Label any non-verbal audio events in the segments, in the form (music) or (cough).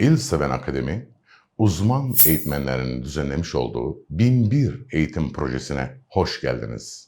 İl Seven Akademi, uzman eğitmenlerin düzenlemiş olduğu 1001 eğitim projesine hoş geldiniz.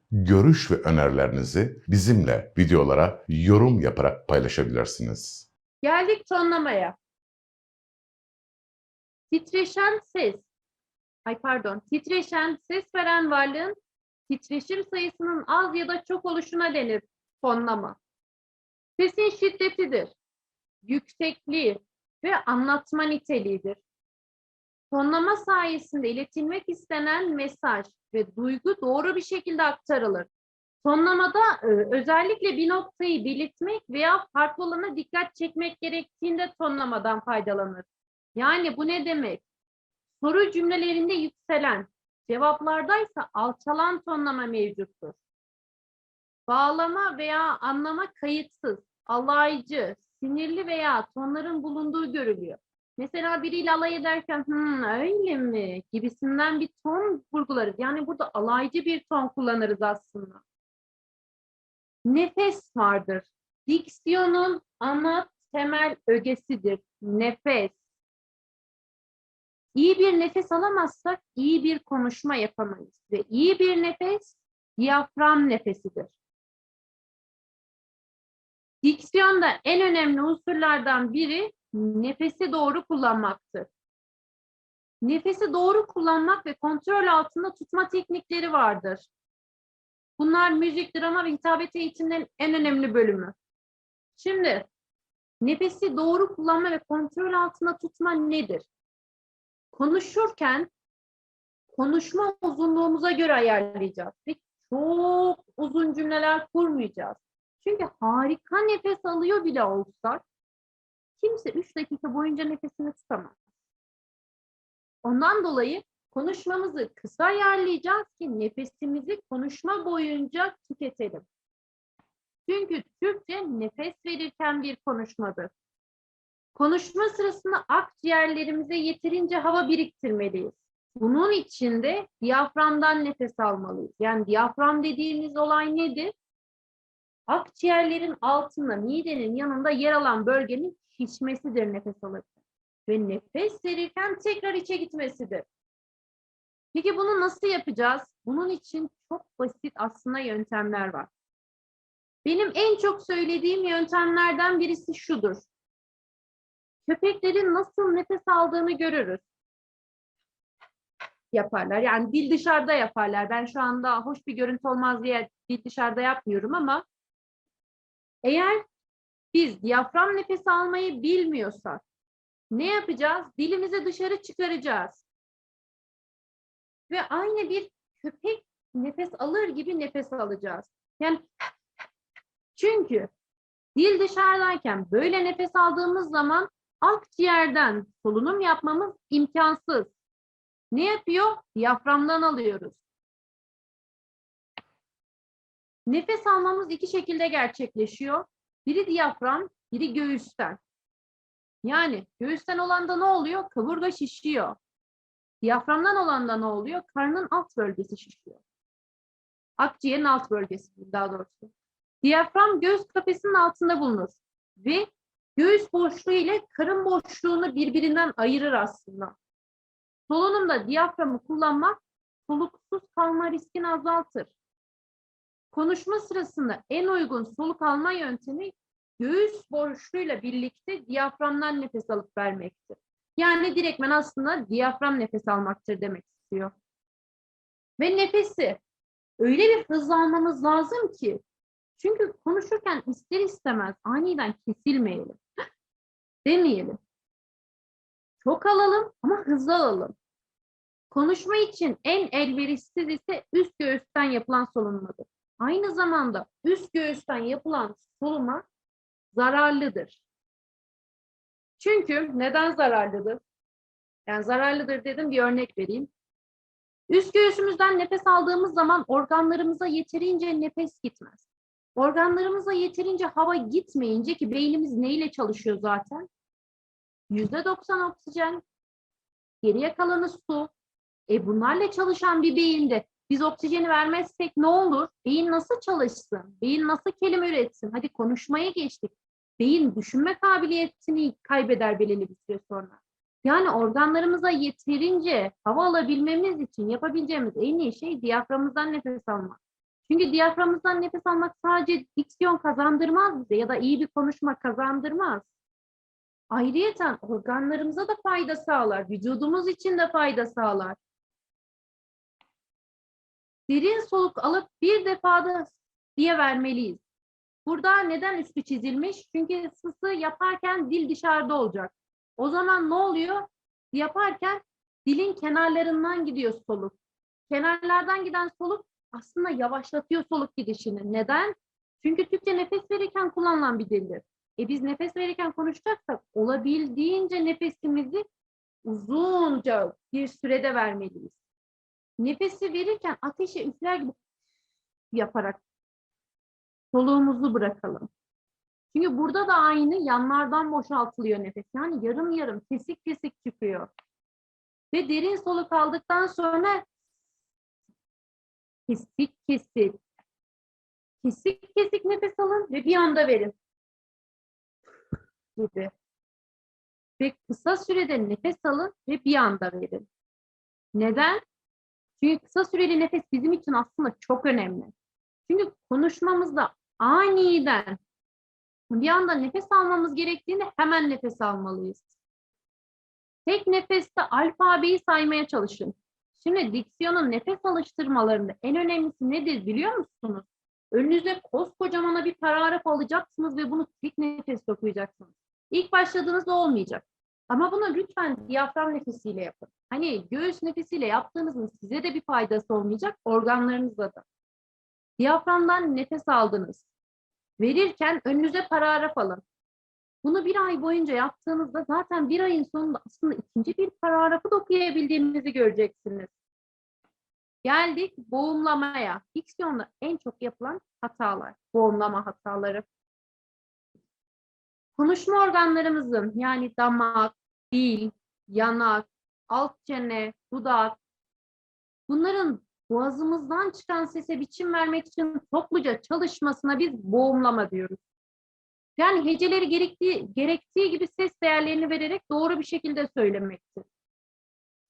görüş ve önerilerinizi bizimle videolara yorum yaparak paylaşabilirsiniz. Geldik tonlamaya. Titreşen ses. Ay pardon. Titreşen ses veren varlığın titreşim sayısının az ya da çok oluşuna denir tonlama. Sesin şiddetidir. Yüksekliği ve anlatma niteliğidir. Tonlama sayesinde iletilmek istenen mesaj ve duygu doğru bir şekilde aktarılır. Tonlamada e, özellikle bir noktayı belirtmek veya farklı olana dikkat çekmek gerektiğinde tonlamadan faydalanır. Yani bu ne demek? Soru cümlelerinde yükselen, cevaplardaysa alçalan tonlama mevcuttur. Bağlama veya anlama kayıtsız, alaycı, sinirli veya tonların bulunduğu görülüyor. Mesela biriyle alay ederken "Hmm, öyle mi gibisinden bir ton vurgularız. Yani burada alaycı bir ton kullanırız aslında. Nefes vardır. Diksiyonun ana temel ögesidir. Nefes. İyi bir nefes alamazsak iyi bir konuşma yapamayız. Ve iyi bir nefes diyafram nefesidir. Diksiyonda en önemli unsurlardan biri nefesi doğru kullanmaktır. Nefesi doğru kullanmak ve kontrol altında tutma teknikleri vardır. Bunlar müzik, drama ve hitabet eğitimlerin en önemli bölümü. Şimdi nefesi doğru kullanma ve kontrol altında tutma nedir? Konuşurken konuşma uzunluğumuza göre ayarlayacağız ve çok uzun cümleler kurmayacağız. Çünkü harika nefes alıyor bile olsak kimse 3 dakika boyunca nefesini tutamaz. Ondan dolayı konuşmamızı kısa ayarlayacağız ki nefesimizi konuşma boyunca tüketelim. Çünkü Türkçe nefes verirken bir konuşmadır. Konuşma sırasında akciğerlerimize yeterince hava biriktirmeliyiz. Bunun için de diyaframdan nefes almalıyız. Yani diyafram dediğimiz olay nedir? Akciğerlerin altında, midenin yanında yer alan bölgenin şişmesidir nefes alırken. Ve nefes verirken tekrar içe gitmesidir. Peki bunu nasıl yapacağız? Bunun için çok basit aslında yöntemler var. Benim en çok söylediğim yöntemlerden birisi şudur. Köpeklerin nasıl nefes aldığını görürüz. Yaparlar. Yani dil dışarıda yaparlar. Ben şu anda hoş bir görüntü olmaz diye dil dışarıda yapmıyorum ama eğer biz diyafram nefes almayı bilmiyorsak ne yapacağız? Dilimizi dışarı çıkaracağız. Ve aynı bir köpek nefes alır gibi nefes alacağız. Yani (laughs) çünkü dil dışarıdayken böyle nefes aldığımız zaman akciğerden solunum yapmamız imkansız. Ne yapıyor? Diyaframdan alıyoruz. Nefes almamız iki şekilde gerçekleşiyor. Biri diyafram, biri göğüsten. Yani göğüsten olanda ne oluyor? Kaburga şişiyor. Diyaframdan olanda ne oluyor? Karnın alt bölgesi şişiyor. Akciğerin alt bölgesi daha doğrusu. Diyafram göğüs kafesinin altında bulunur ve göğüs boşluğu ile karın boşluğunu birbirinden ayırır aslında. Solunumda diyaframı kullanmak soluksuz kalma riskini azaltır. Konuşma sırasında en uygun soluk alma yöntemi göğüs boşluğuyla birlikte diyaframdan nefes alıp vermektir. Yani direktmen aslında diyafram nefes almaktır demek istiyor. Ve nefesi öyle bir hızla almamız lazım ki çünkü konuşurken ister istemez aniden kesilmeyelim. (gasps) Demeyelim. Çok alalım ama hızlı alalım. Konuşma için en elverişsiz ise üst göğüsten yapılan solunmadır. Aynı zamanda üst göğüsten yapılan soluma zararlıdır. Çünkü neden zararlıdır? Yani zararlıdır dedim bir örnek vereyim. Üst göğsümüzden nefes aldığımız zaman organlarımıza yeterince nefes gitmez. Organlarımıza yeterince hava gitmeyince ki beynimiz neyle çalışıyor zaten? Yüzde 90 oksijen, geriye kalanı su. E bunlarla çalışan bir beyinde biz oksijeni vermezsek ne olur? Beyin nasıl çalışsın? Beyin nasıl kelime üretsin? Hadi konuşmaya geçtik. Beyin düşünme kabiliyetini kaybeder belirli bir süre sonra. Yani organlarımıza yeterince hava alabilmemiz için yapabileceğimiz en iyi şey diyaframımızdan nefes almak. Çünkü diyaframımızdan nefes almak sadece diksiyon kazandırmaz bize ya da iyi bir konuşma kazandırmaz. Ayrıyeten organlarımıza da fayda sağlar, vücudumuz için de fayda sağlar. Derin soluk alıp bir defada diye vermeliyiz. Burada neden üstü çizilmiş? Çünkü sısı yaparken dil dışarıda olacak. O zaman ne oluyor? Yaparken dilin kenarlarından gidiyor soluk. Kenarlardan giden soluk aslında yavaşlatıyor soluk gidişini. Neden? Çünkü Türkçe nefes verirken kullanılan bir dildir. E biz nefes verirken konuşacaksak olabildiğince nefesimizi uzunca bir sürede vermeliyiz. Nefesi verirken ateşe üfler gibi yaparak soluğumuzu bırakalım. Çünkü burada da aynı yanlardan boşaltılıyor nefes. Yani yarım yarım, kesik kesik çıkıyor. Ve derin soluk aldıktan sonra kesik kesik, kesik kesik nefes alın ve bir anda verin. Gibi. Ve kısa sürede nefes alın ve bir anda verin. Neden? Çünkü kısa süreli nefes bizim için aslında çok önemli. Çünkü konuşmamızda aniden bir anda nefes almamız gerektiğinde hemen nefes almalıyız. Tek nefeste alfabeyi saymaya çalışın. Şimdi diksiyonun nefes alıştırmalarında en önemlisi nedir biliyor musunuz? Önünüze koskocaman bir paragraf alacaksınız ve bunu tek nefeste okuyacaksınız. İlk başladığınızda olmayacak. Ama bunu lütfen diyafram nefesiyle yapın. Hani göğüs nefesiyle yaptığınızın size de bir faydası olmayacak, organlarınıza da. Diyaframdan nefes aldınız. Verirken önünüze paragraf alın. Bunu bir ay boyunca yaptığınızda zaten bir ayın sonunda aslında ikinci bir paragrafı da okuyabildiğinizi göreceksiniz. Geldik boğumlamaya. Diksiyonda en çok yapılan hatalar, boğumlama hataları. Konuşma organlarımızın yani damak, dil, yanak, alt çene, dudak bunların boğazımızdan çıkan sese biçim vermek için topluca çalışmasına biz boğumlama diyoruz. Yani heceleri gerektiği, gerektiği gibi ses değerlerini vererek doğru bir şekilde söylemektir.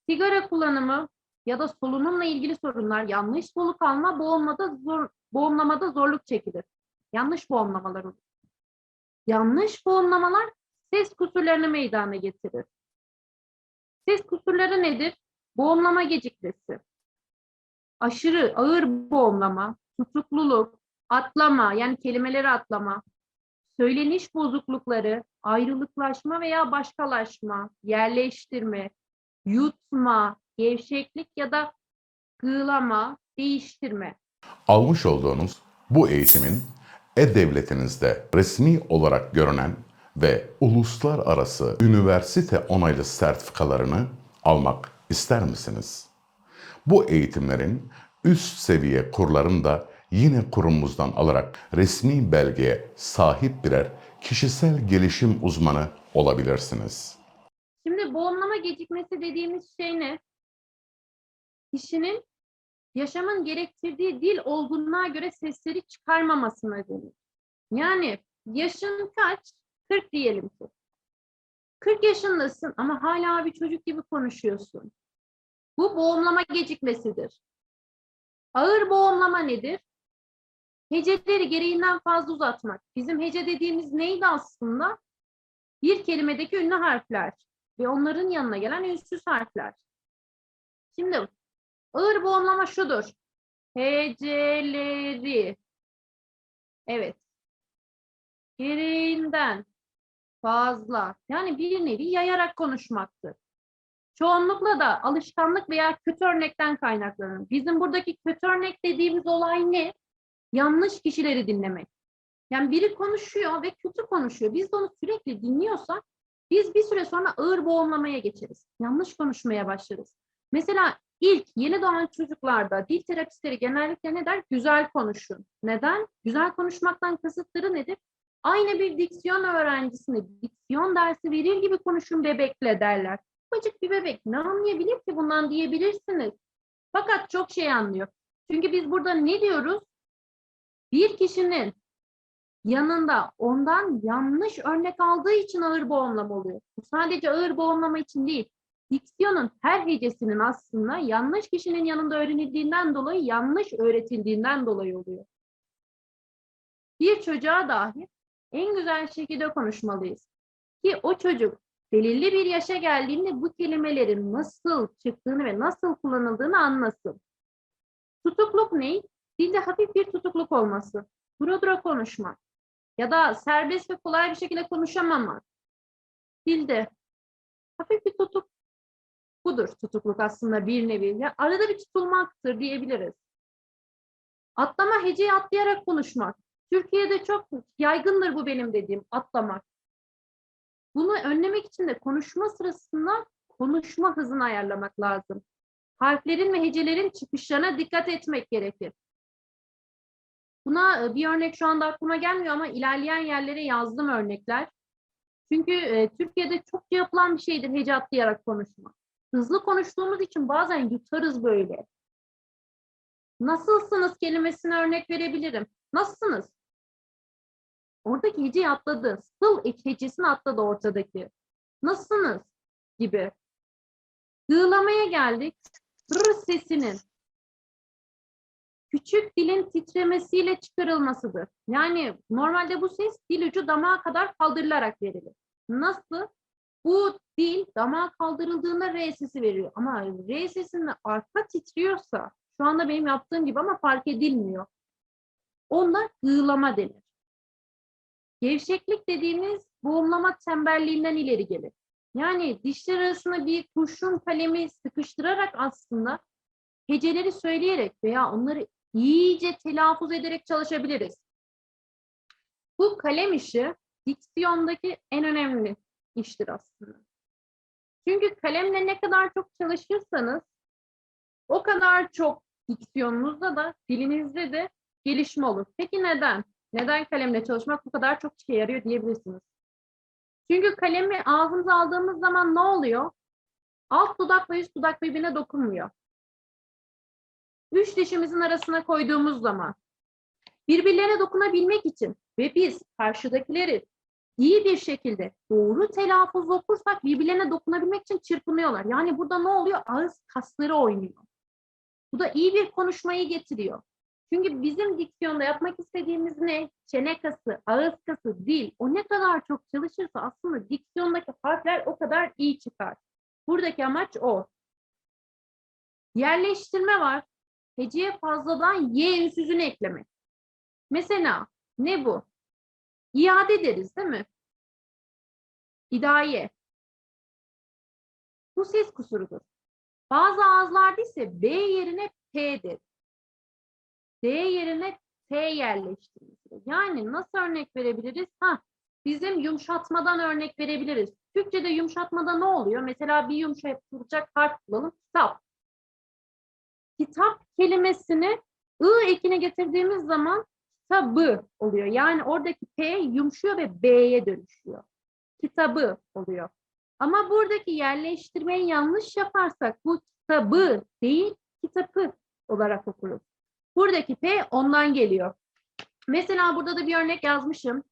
Sigara kullanımı ya da solunumla ilgili sorunlar, yanlış soluk alma, boğulmada zor, boğumlamada zorluk çekilir. Yanlış boğumlamalar olur. Yanlış boğumlamalar ses kusurlarını meydana getirir. Ses kusurları nedir? Boğumlama gecikmesi, aşırı ağır boğumlama, tutukluluk, atlama yani kelimeleri atlama, söyleniş bozuklukları, ayrılıklaşma veya başkalaşma, yerleştirme, yutma, gevşeklik ya da gığlama, değiştirme. Almış olduğunuz bu eğitimin e-devletinizde resmi olarak görünen ve uluslararası üniversite onaylı sertifikalarını almak ister misiniz? Bu eğitimlerin üst seviye kurlarını da yine kurumumuzdan alarak resmi belgeye sahip birer kişisel gelişim uzmanı olabilirsiniz. Şimdi boğumlama gecikmesi dediğimiz şey ne? Kişinin yaşamın gerektirdiği dil olgunluğa göre sesleri çıkarmamasına denir. Yani yaşın kaç? 40 diyelim ki. 40 yaşındasın ama hala bir çocuk gibi konuşuyorsun. Bu boğumlama gecikmesidir. Ağır boğumlama nedir? Heceleri gereğinden fazla uzatmak. Bizim hece dediğimiz neydi aslında? Bir kelimedeki ünlü harfler ve onların yanına gelen ünsüz harfler. Şimdi ağır boğumlama şudur. Heceleri. Evet. Gereğinden fazla. Yani bir nevi yayarak konuşmaktır. Çoğunlukla da alışkanlık veya kötü örnekten kaynaklanır. Bizim buradaki kötü örnek dediğimiz olay ne? Yanlış kişileri dinlemek. Yani biri konuşuyor ve kötü konuşuyor. Biz de onu sürekli dinliyorsak Biz bir süre sonra ağır boğumlamaya geçeriz. Yanlış konuşmaya başlarız. Mesela ilk yeni doğan çocuklarda dil terapistleri genellikle ne der? Güzel konuşun. Neden? Güzel konuşmaktan kasıtları nedir? Aynı bir diksiyon öğrencisine diksiyon dersi verir gibi konuşun bebekle derler. Ufacık bir bebek ne anlayabilir ki bundan diyebilirsiniz. Fakat çok şey anlıyor. Çünkü biz burada ne diyoruz? Bir kişinin yanında ondan yanlış örnek aldığı için ağır boğumlama oluyor. Bu sadece ağır boğumlama için değil. Diksiyonun her hecesinin aslında yanlış kişinin yanında öğrenildiğinden dolayı yanlış öğretildiğinden dolayı oluyor. Bir çocuğa dahi en güzel şekilde konuşmalıyız. Ki o çocuk belirli bir yaşa geldiğinde bu kelimelerin nasıl çıktığını ve nasıl kullanıldığını anlasın. Tutukluk ne? Dilde hafif bir tutukluk olması. Dura dura konuşmak. Ya da serbest ve kolay bir şekilde konuşamamak. Dilde hafif bir tutuk budur tutukluk aslında bir nevi. Ya arada bir tutulmaktır diyebiliriz. Atlama heceyi atlayarak konuşmak. Türkiye'de çok yaygındır bu benim dediğim atlamak. Bunu önlemek için de konuşma sırasında konuşma hızını ayarlamak lazım. Harflerin ve hecelerin çıkışlarına dikkat etmek gerekir. Buna e, bir örnek şu anda aklıma gelmiyor ama ilerleyen yerlere yazdım örnekler. Çünkü e, Türkiye'de çok yapılan bir şeydir hece atlayarak konuşmak. Hızlı konuştuğumuz için bazen yutarız böyle. Nasılsınız kelimesine örnek verebilirim. Nasılsınız? Oradaki heceyi atladı. Sıl hecesini atladı ortadaki. Nasılsınız? Gibi. Hığlamaya geldik. R sesinin küçük dilin titremesiyle çıkarılmasıdır. Yani normalde bu ses dil ucu damağa kadar kaldırılarak verilir. Nasıl? Bu dil damağa kaldırıldığında R sesi veriyor. Ama R sesinin arka titriyorsa, şu anda benim yaptığım gibi ama fark edilmiyor. Ona hığlama denir. Gevşeklik dediğimiz boğumlama tembelliğinden ileri gelir. Yani dişler arasında bir kurşun kalemi sıkıştırarak aslında heceleri söyleyerek veya onları iyice telaffuz ederek çalışabiliriz. Bu kalem işi diksiyondaki en önemli iştir aslında. Çünkü kalemle ne kadar çok çalışırsanız o kadar çok diksiyonunuzda da dilinizde de gelişme olur. Peki neden? Neden kalemle çalışmak bu kadar çok işe yarıyor diyebilirsiniz. Çünkü kalemi ağzımıza aldığımız zaman ne oluyor? Alt dudakla üst dudak birbirine dokunmuyor. Üç dişimizin arasına koyduğumuz zaman birbirlerine dokunabilmek için ve biz karşıdakileri iyi bir şekilde doğru telaffuzla okursak birbirlerine dokunabilmek için çırpınıyorlar. Yani burada ne oluyor? Ağız kasları oynuyor. Bu da iyi bir konuşmayı getiriyor. Çünkü bizim diksiyonda yapmak istediğimiz ne? Çene kası, ağız kası, dil. O ne kadar çok çalışırsa aslında diksiyondaki harfler o kadar iyi çıkar. Buradaki amaç o. Yerleştirme var. Heceye fazladan y ünsüzünü eklemek. Mesela ne bu? İade deriz değil mi? İdaye. Bu ses kusurudur. Bazı ağızlarda ise B yerine P deriz. D yerine T yerleştirmesi. Yani nasıl örnek verebiliriz? Ha, bizim yumuşatmadan örnek verebiliriz. Türkçe'de yumuşatmada ne oluyor? Mesela bir yumuşatılacak harf bulalım. Kitap. Kitap kelimesini ı ekine getirdiğimiz zaman kitabı oluyor. Yani oradaki P yumuşuyor ve B'ye dönüşüyor. Kitabı oluyor. Ama buradaki yerleştirmeyi yanlış yaparsak bu kitabı değil kitabı olarak okuruz. Buradaki P ondan geliyor. Mesela burada da bir örnek yazmışım.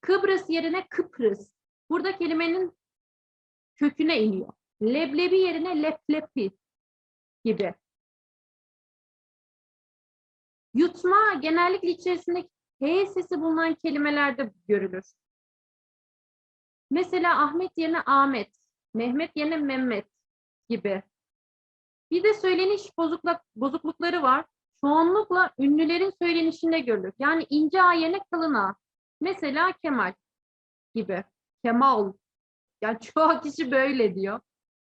Kıbrıs yerine Kıbrıs. Burada kelimenin köküne iniyor. Leblebi yerine leplepi gibi. Yutma genellikle içerisinde H sesi bulunan kelimelerde görülür. Mesela Ahmet yerine Ahmet, Mehmet yerine Mehmet gibi. Bir de söyleniş bozukluk, bozuklukları var. Çoğunlukla ünlülerin söylenişinde görülür. Yani ince A yerine kalın A. Mesela Kemal gibi. Kemal. Yani (laughs) çoğu kişi böyle diyor.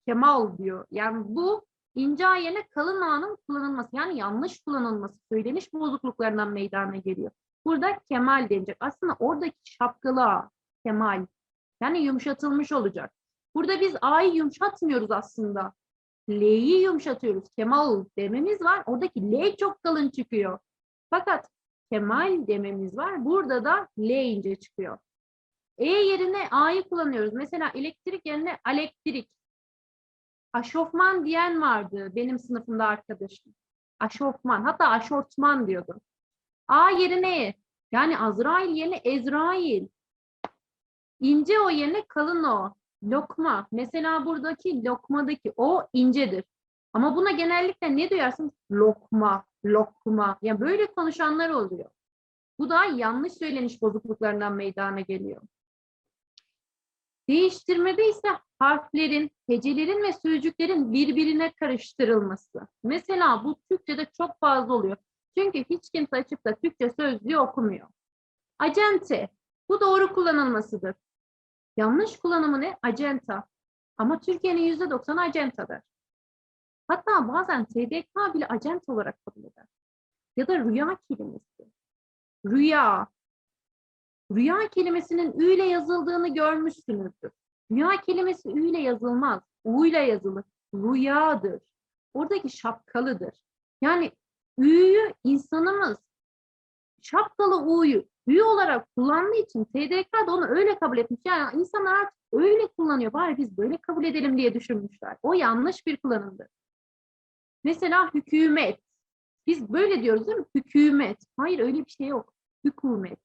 Kemal diyor. Yani bu ince A yerine kalın A'nın kullanılması. Yani yanlış kullanılması. Söyleniş bozukluklarından meydana geliyor. Burada Kemal denecek. Aslında oradaki şapkalı A. Kemal. Yani yumuşatılmış olacak. Burada biz A'yı yumuşatmıyoruz aslında. L'yi yumuşatıyoruz. Kemal dememiz var. Oradaki L çok kalın çıkıyor. Fakat Kemal dememiz var. Burada da L ince çıkıyor. E yerine A'yı kullanıyoruz. Mesela elektrik yerine elektrik. Aşofman diyen vardı benim sınıfımda arkadaşım. Aşofman hatta aşortman diyordu. A yerine E. Yani Azrail yerine Ezrail. İnce o yerine kalın o. Lokma. Mesela buradaki lokmadaki o incedir. Ama buna genellikle ne duyarsınız? Lokma, lokma. Ya böyle konuşanlar oluyor. Bu da yanlış söyleniş bozukluklarından meydana geliyor. Değiştirmede ise harflerin, hecelerin ve sözcüklerin birbirine karıştırılması. Mesela bu Türkçe'de çok fazla oluyor. Çünkü hiç kimse açıp da Türkçe sözlüğü okumuyor. Acente. Bu doğru kullanılmasıdır. Yanlış kullanımı ne? Acenta. Ama Türkiye'nin yüzde doksanı acentadır. Hatta bazen TDK bile acent olarak kabul eder. Ya da rüya kelimesi. Rüya. Rüya kelimesinin ü ile yazıldığını görmüşsünüzdür. Rüya kelimesi ü ile yazılmaz. U ile yazılır. Rüyadır. Oradaki şapkalıdır. Yani ü'yü insanımız şapkalı u'yu ü olarak kullandığı için TDK da onu öyle kabul etmiş. Yani insanlar artık öyle kullanıyor. Bari biz böyle kabul edelim diye düşünmüşler. O yanlış bir kullanımdır. Mesela hükümet. Biz böyle diyoruz değil mi? Hükümet. Hayır öyle bir şey yok. Hükümet.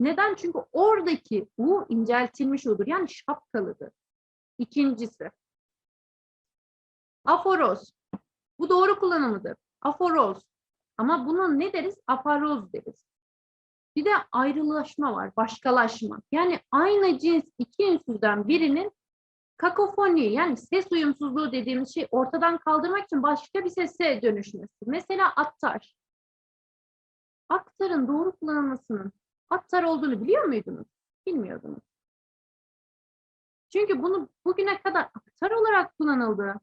Neden? Çünkü oradaki U inceltilmiş olur. Yani şapkalıdır. İkincisi. Aforoz. Bu doğru kullanımıdır. Aforoz. Ama bunun ne deriz? Afaroz deriz. Bir de ayrılaşma var. Başkalaşma. Yani aynı cins iki ünsüzden birinin kakofoni yani ses uyumsuzluğu dediğimiz şey ortadan kaldırmak için başka bir sese dönüşmesi. Mesela attar. Aktarın doğru kullanılmasının attar olduğunu biliyor muydunuz? Bilmiyordunuz. Çünkü bunu bugüne kadar aktar olarak kullanıldı.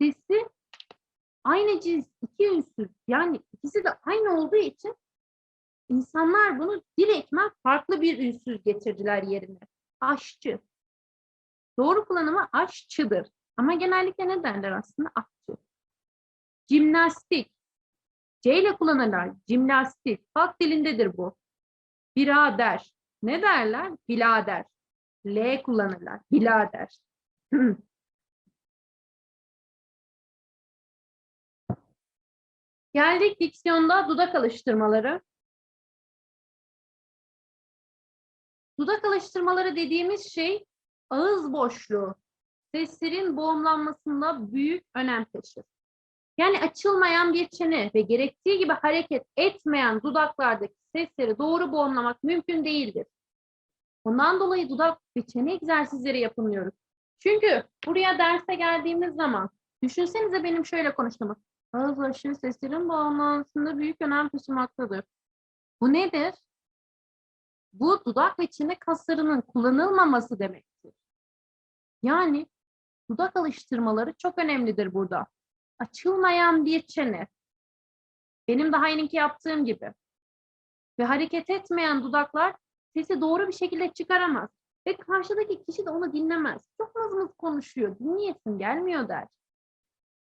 Sesi aynı cins iki ünsüz yani ikisi de aynı olduğu için insanlar bunu direktmen farklı bir ünsüz getirdiler yerine. Aşçı. Doğru kullanımı aşçıdır. Ama genellikle ne derler aslında? Aşçı. Jimnastik. C ile kullanırlar. Jimnastik. Halk dilindedir bu. Birader. Ne derler? Bilader. L kullanırlar. Bilader. (clears throat) Geldik diksiyonda dudak alıştırmaları. Dudak alıştırmaları dediğimiz şey ağız boşluğu, seslerin boğumlanmasında büyük önem taşır. Yani açılmayan bir çene ve gerektiği gibi hareket etmeyen dudaklardaki sesleri doğru boğumlamak mümkün değildir. Ondan dolayı dudak ve çene egzersizleri yapılmıyoruz. Çünkü buraya derse geldiğimiz zaman düşünsenize benim şöyle konuştuğumu. Ağız aşırı seslerin boğumlanmasında büyük önem taşımaktadır. Bu nedir? Bu dudak ve çene kaslarının kullanılmaması demektir. Yani dudak alıştırmaları çok önemlidir burada. Açılmayan bir çene. Benim daha yenininki yaptığım gibi. Ve hareket etmeyen dudaklar sesi doğru bir şekilde çıkaramaz. Ve karşıdaki kişi de onu dinlemez. Çok mızmız konuşuyor. Dinleyesin gelmiyor der.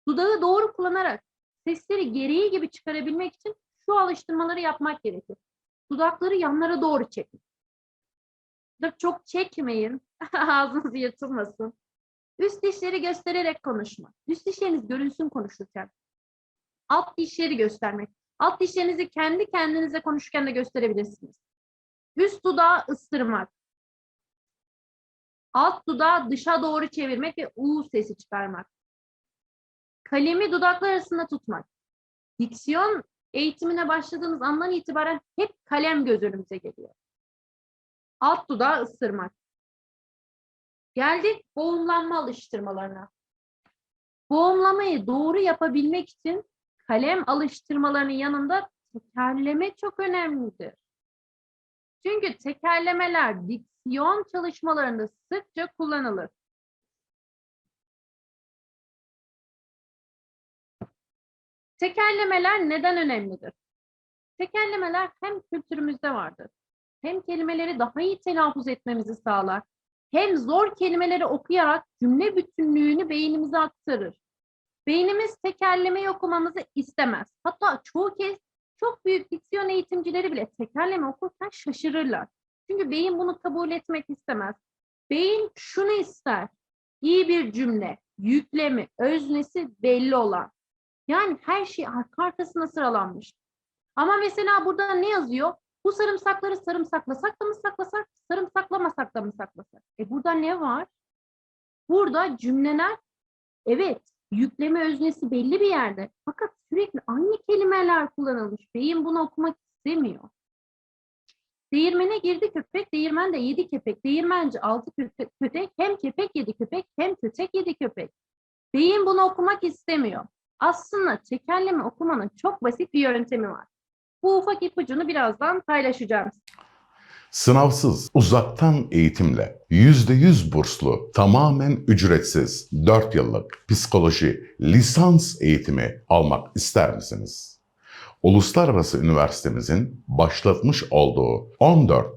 Dudağı doğru kullanarak sesleri gereği gibi çıkarabilmek için şu alıştırmaları yapmak gerekir. Dudakları yanlara doğru çekin. Dur çok çekmeyin. (laughs) Ağzınız yırtılmasın. Üst dişleri göstererek konuşma. Üst dişleriniz görünsün konuşurken. Alt dişleri göstermek. Alt dişlerinizi kendi kendinize konuşurken de gösterebilirsiniz. Üst dudağı ıstırmak. Alt dudağı dışa doğru çevirmek ve U sesi çıkarmak. Kalemi dudaklar arasında tutmak. Diksiyon eğitimine başladığımız andan itibaren hep kalem göz önümüze geliyor. Alt dudağı ısırmak. Geldik boğumlanma alıştırmalarına. Boğumlamayı doğru yapabilmek için kalem alıştırmalarının yanında tekerleme çok önemlidir. Çünkü tekerlemeler diksiyon çalışmalarında sıkça kullanılır. Tekerlemeler neden önemlidir? Tekerlemeler hem kültürümüzde vardır, hem kelimeleri daha iyi telaffuz etmemizi sağlar, hem zor kelimeleri okuyarak cümle bütünlüğünü beynimize aktarır. Beynimiz tekerlemeyi okumamızı istemez. Hatta çoğu kez çok büyük diksiyon eğitimcileri bile tekerleme okurken şaşırırlar. Çünkü beyin bunu kabul etmek istemez. Beyin şunu ister. İyi bir cümle, yüklemi, öznesi belli olan. Yani her şey arka arkasına sıralanmış. Ama mesela burada ne yazıyor? Bu sarımsakları sarımsaklasak da mı saklasak, sarımsaklamasak da mı saklasak? E burada ne var? Burada cümleler, evet yükleme öznesi belli bir yerde. Fakat sürekli aynı kelimeler kullanılmış. Beyin bunu okumak istemiyor. Değirmene girdi köpek, değirmen de yedi köpek. Değirmenci altı köpek, hem köpek yedi köpek, hem kötek yedi köpek. Beyin bunu okumak istemiyor. Aslında tekerleme okumanın çok basit bir yöntemi var. Bu ufak ipucunu birazdan paylaşacağım. Sınavsız, uzaktan eğitimle, %100 burslu, tamamen ücretsiz 4 yıllık psikoloji lisans eğitimi almak ister misiniz? Uluslararası Üniversitemizin başlatmış olduğu 14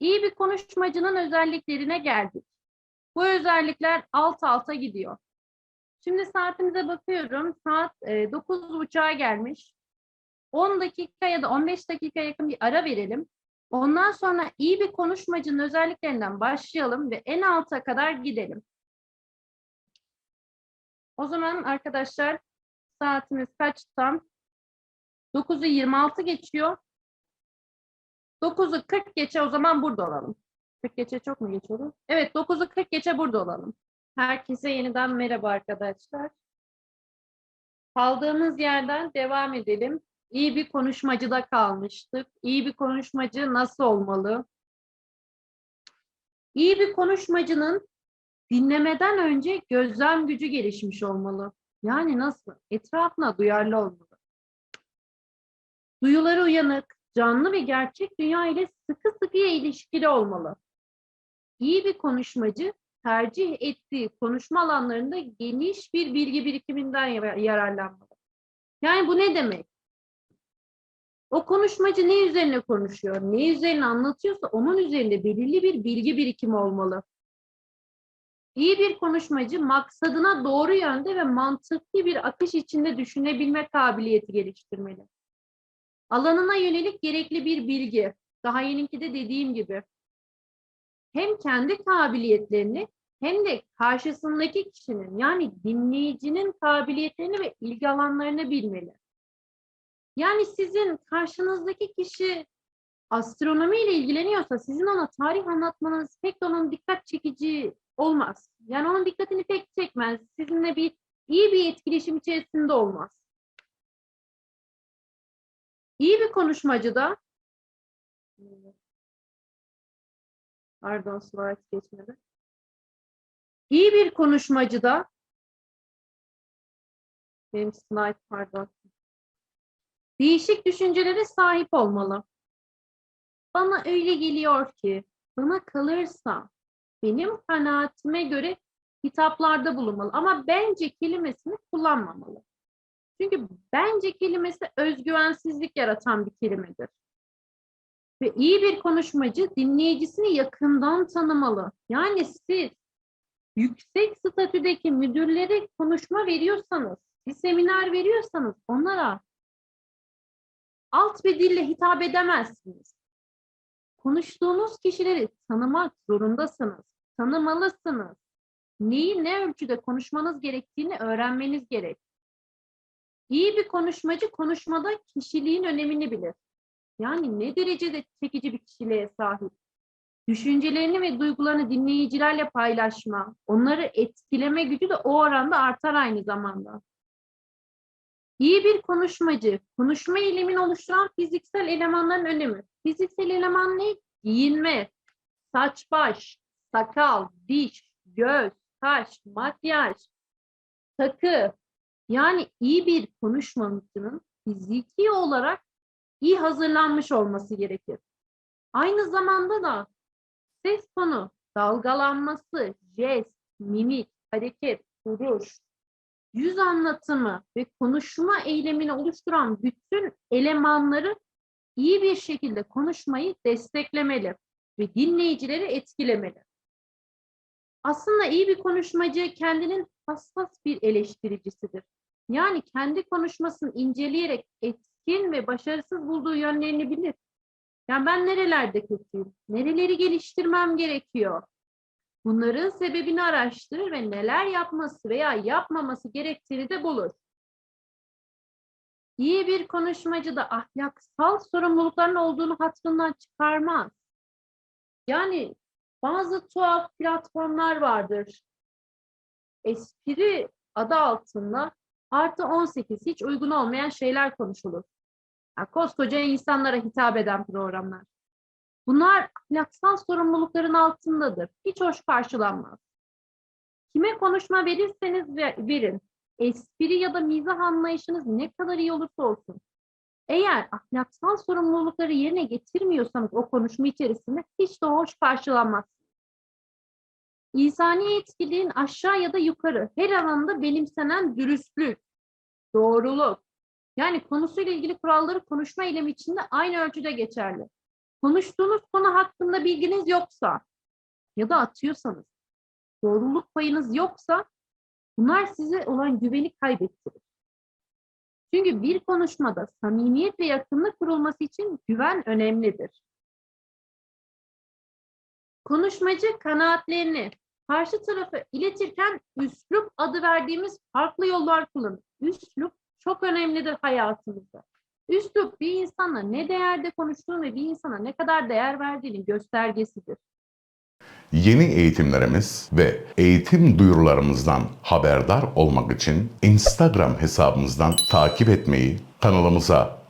iyi bir konuşmacının özelliklerine geldik. Bu özellikler alt alta gidiyor. Şimdi saatimize bakıyorum. Saat e, 9.30'a gelmiş. 10 dakika ya da 15 dakika yakın bir ara verelim. Ondan sonra iyi bir konuşmacının özelliklerinden başlayalım ve en alta kadar gidelim. O zaman arkadaşlar saatimiz kaç tam? 9'u 26 geçiyor. 9'u 40 geçe o zaman burada olalım. 40 geçe çok mu geçiyordu? Evet 9'u 40 geçe burada olalım. Herkese yeniden merhaba arkadaşlar. Kaldığımız yerden devam edelim. İyi bir konuşmacıda kalmıştık. İyi bir konuşmacı nasıl olmalı? İyi bir konuşmacının dinlemeden önce gözlem gücü gelişmiş olmalı. Yani nasıl? Etrafına duyarlı olmalı. Duyuları uyanık, canlı ve gerçek dünya ile sıkı sıkıya ilişkili olmalı. İyi bir konuşmacı tercih ettiği konuşma alanlarında geniş bir bilgi birikiminden yar- yararlanmalı. Yani bu ne demek? O konuşmacı ne üzerine konuşuyor, ne üzerine anlatıyorsa onun üzerinde belirli bir bilgi birikimi olmalı. İyi bir konuşmacı maksadına doğru yönde ve mantıklı bir akış içinde düşünebilme kabiliyeti geliştirmeli. Alanına yönelik gerekli bir bilgi, daha yeninki de dediğim gibi, hem kendi kabiliyetlerini hem de karşısındaki kişinin yani dinleyicinin kabiliyetlerini ve ilgi alanlarını bilmeli. Yani sizin karşınızdaki kişi astronomi ile ilgileniyorsa sizin ona tarih anlatmanız pek de onun dikkat çekici olmaz. Yani onun dikkatini pek çekmez. Sizinle bir iyi bir etkileşim içerisinde olmaz. İyi bir konuşmacı da pardon slide geçmedi. İyi bir konuşmacı da benim slide pardon. Değişik düşüncelere sahip olmalı. Bana öyle geliyor ki bana kalırsa benim kanaatime göre kitaplarda bulunmalı ama bence kelimesini kullanmamalı. Çünkü bence kelimesi özgüvensizlik yaratan bir kelimedir. Ve iyi bir konuşmacı dinleyicisini yakından tanımalı. Yani siz yüksek statüdeki müdürlere konuşma veriyorsanız, bir seminer veriyorsanız onlara alt bir dille hitap edemezsiniz. Konuştuğunuz kişileri tanımak zorundasınız. Tanımalısınız. Neyi ne ölçüde konuşmanız gerektiğini öğrenmeniz gerek. İyi bir konuşmacı konuşmada kişiliğin önemini bilir. Yani ne derecede çekici bir kişiliğe sahip. Düşüncelerini ve duygularını dinleyicilerle paylaşma, onları etkileme gücü de o oranda artar aynı zamanda. İyi bir konuşmacı, konuşma eylemini oluşturan fiziksel elemanların önemi. Fiziksel eleman ne? Giyinme, saç baş, sakal, diş, göz, kaş, makyaj, takı. Yani iyi bir konuşmacının fiziki olarak iyi hazırlanmış olması gerekir. Aynı zamanda da ses tonu, dalgalanması, jest, mimik, hareket, duruş, yüz anlatımı ve konuşma eylemini oluşturan bütün elemanları iyi bir şekilde konuşmayı desteklemeli ve dinleyicileri etkilemeli. Aslında iyi bir konuşmacı kendinin hassas bir eleştiricisidir. Yani kendi konuşmasını inceleyerek etkin ve başarısız bulduğu yönlerini bilir. Yani ben nerelerde kötüyüm, nereleri geliştirmem gerekiyor, Bunların sebebini araştırır ve neler yapması veya yapmaması gerektiğini de bulur. İyi bir konuşmacı da ahlaksal sorumlulukların olduğunu hatırından çıkarmaz. Yani bazı tuhaf platformlar vardır. Espri adı altında artı 18 hiç uygun olmayan şeyler konuşulur. Yani koskoca insanlara hitap eden programlar. Bunlar ahlaksal sorumlulukların altındadır. Hiç hoş karşılanmaz. Kime konuşma verirseniz ve- verin. Espri ya da mizah anlayışınız ne kadar iyi olursa olsun. Eğer ahlaksal sorumlulukları yerine getirmiyorsanız o konuşma içerisinde hiç de hoş karşılanmaz. İnsani etkiliğin aşağı ya da yukarı her alanda benimsenen dürüstlük, doğruluk. Yani konusuyla ilgili kuralları konuşma eylemi içinde aynı ölçüde geçerli konuştuğunuz konu hakkında bilginiz yoksa ya da atıyorsanız, doğruluk payınız yoksa bunlar size olan güveni kaybettirir. Çünkü bir konuşmada samimiyet ve yakınlık kurulması için güven önemlidir. Konuşmacı kanaatlerini karşı tarafa iletirken üslup adı verdiğimiz farklı yollar kullanır. Üslup çok önemlidir hayatımızda. Üslup bir insanla ne değerde konuştuğun ve bir insana ne kadar değer verdiğinin göstergesidir. Yeni eğitimlerimiz ve eğitim duyurularımızdan haberdar olmak için Instagram hesabımızdan takip etmeyi, kanalımıza